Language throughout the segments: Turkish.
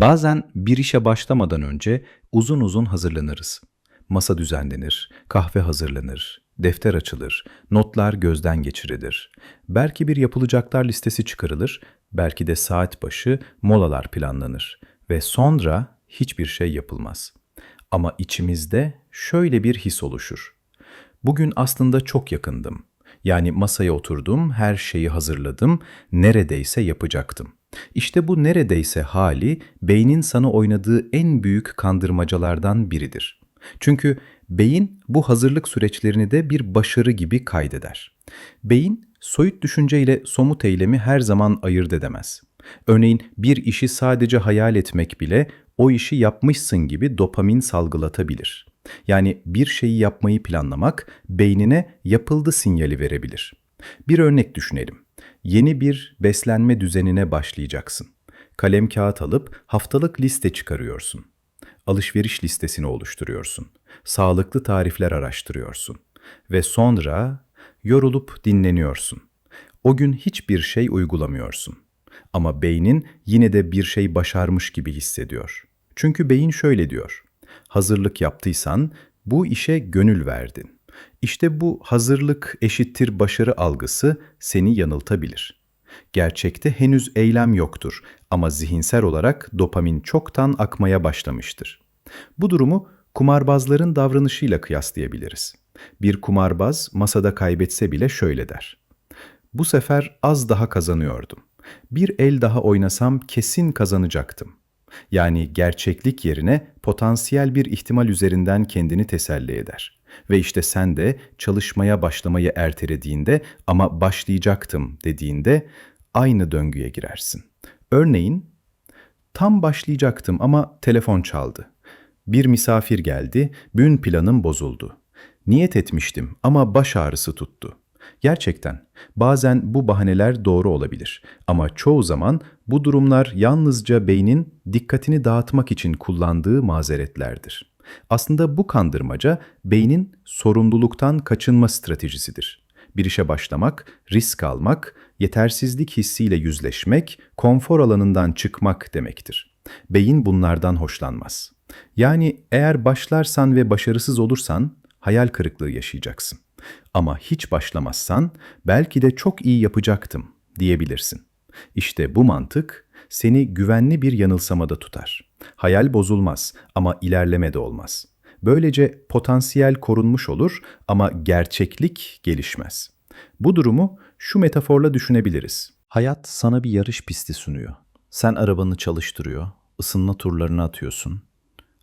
Bazen bir işe başlamadan önce uzun uzun hazırlanırız. Masa düzenlenir, kahve hazırlanır, defter açılır, notlar gözden geçirilir. Belki bir yapılacaklar listesi çıkarılır, belki de saat başı molalar planlanır ve sonra hiçbir şey yapılmaz. Ama içimizde şöyle bir his oluşur. Bugün aslında çok yakındım. Yani masaya oturdum, her şeyi hazırladım, neredeyse yapacaktım. İşte bu neredeyse hali beynin sana oynadığı en büyük kandırmacalardan biridir. Çünkü beyin bu hazırlık süreçlerini de bir başarı gibi kaydeder. Beyin soyut düşünceyle somut eylemi her zaman ayırt edemez. Örneğin bir işi sadece hayal etmek bile o işi yapmışsın gibi dopamin salgılatabilir. Yani bir şeyi yapmayı planlamak beynine yapıldı sinyali verebilir. Bir örnek düşünelim. Yeni bir beslenme düzenine başlayacaksın. Kalem kağıt alıp haftalık liste çıkarıyorsun. Alışveriş listesini oluşturuyorsun. Sağlıklı tarifler araştırıyorsun. Ve sonra yorulup dinleniyorsun. O gün hiçbir şey uygulamıyorsun. Ama beynin yine de bir şey başarmış gibi hissediyor. Çünkü beyin şöyle diyor. Hazırlık yaptıysan bu işe gönül verdin. İşte bu hazırlık eşittir başarı algısı seni yanıltabilir. Gerçekte henüz eylem yoktur ama zihinsel olarak dopamin çoktan akmaya başlamıştır. Bu durumu kumarbazların davranışıyla kıyaslayabiliriz. Bir kumarbaz masada kaybetse bile şöyle der. Bu sefer az daha kazanıyordum. Bir el daha oynasam kesin kazanacaktım. Yani gerçeklik yerine potansiyel bir ihtimal üzerinden kendini teselli eder. Ve işte sen de çalışmaya başlamayı ertelediğinde ama başlayacaktım dediğinde aynı döngüye girersin. Örneğin tam başlayacaktım ama telefon çaldı. Bir misafir geldi, gün planım bozuldu. Niyet etmiştim ama baş ağrısı tuttu. Gerçekten bazen bu bahaneler doğru olabilir ama çoğu zaman bu durumlar yalnızca beynin dikkatini dağıtmak için kullandığı mazeretlerdir. Aslında bu kandırmaca beynin sorumluluktan kaçınma stratejisidir. Bir işe başlamak, risk almak, yetersizlik hissiyle yüzleşmek, konfor alanından çıkmak demektir. Beyin bunlardan hoşlanmaz. Yani eğer başlarsan ve başarısız olursan hayal kırıklığı yaşayacaksın. Ama hiç başlamazsan belki de çok iyi yapacaktım diyebilirsin. İşte bu mantık seni güvenli bir yanılsamada tutar. Hayal bozulmaz ama ilerleme de olmaz. Böylece potansiyel korunmuş olur ama gerçeklik gelişmez. Bu durumu şu metaforla düşünebiliriz. Hayat sana bir yarış pisti sunuyor. Sen arabanı çalıştırıyor, ısınma turlarını atıyorsun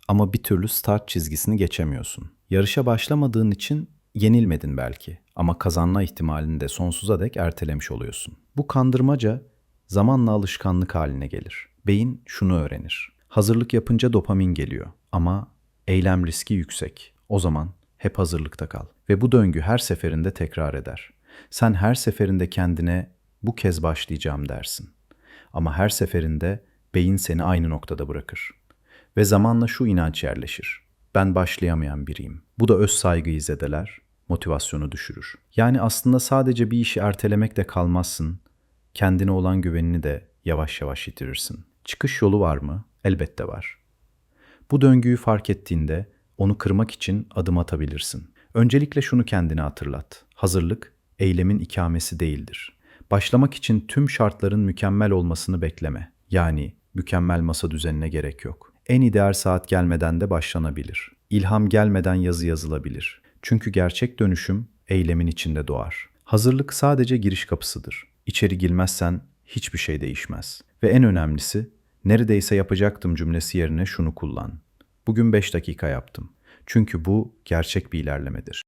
ama bir türlü start çizgisini geçemiyorsun. Yarışa başlamadığın için yenilmedin belki ama kazanma ihtimalini de sonsuza dek ertelemiş oluyorsun. Bu kandırmaca zamanla alışkanlık haline gelir. Beyin şunu öğrenir. Hazırlık yapınca dopamin geliyor ama eylem riski yüksek. O zaman hep hazırlıkta kal. Ve bu döngü her seferinde tekrar eder. Sen her seferinde kendine bu kez başlayacağım dersin. Ama her seferinde beyin seni aynı noktada bırakır. Ve zamanla şu inanç yerleşir. Ben başlayamayan biriyim. Bu da öz saygıyı zedeler, motivasyonu düşürür. Yani aslında sadece bir işi ertelemekle kalmazsın, kendine olan güvenini de yavaş yavaş yitirirsin. Çıkış yolu var mı? Elbette var. Bu döngüyü fark ettiğinde onu kırmak için adım atabilirsin. Öncelikle şunu kendine hatırlat. Hazırlık eylemin ikamesi değildir. Başlamak için tüm şartların mükemmel olmasını bekleme. Yani mükemmel masa düzenine gerek yok. En ideal saat gelmeden de başlanabilir. İlham gelmeden yazı yazılabilir. Çünkü gerçek dönüşüm eylemin içinde doğar. Hazırlık sadece giriş kapısıdır. İçeri girmezsen hiçbir şey değişmez. Ve en önemlisi, neredeyse yapacaktım cümlesi yerine şunu kullan. Bugün 5 dakika yaptım. Çünkü bu gerçek bir ilerlemedir.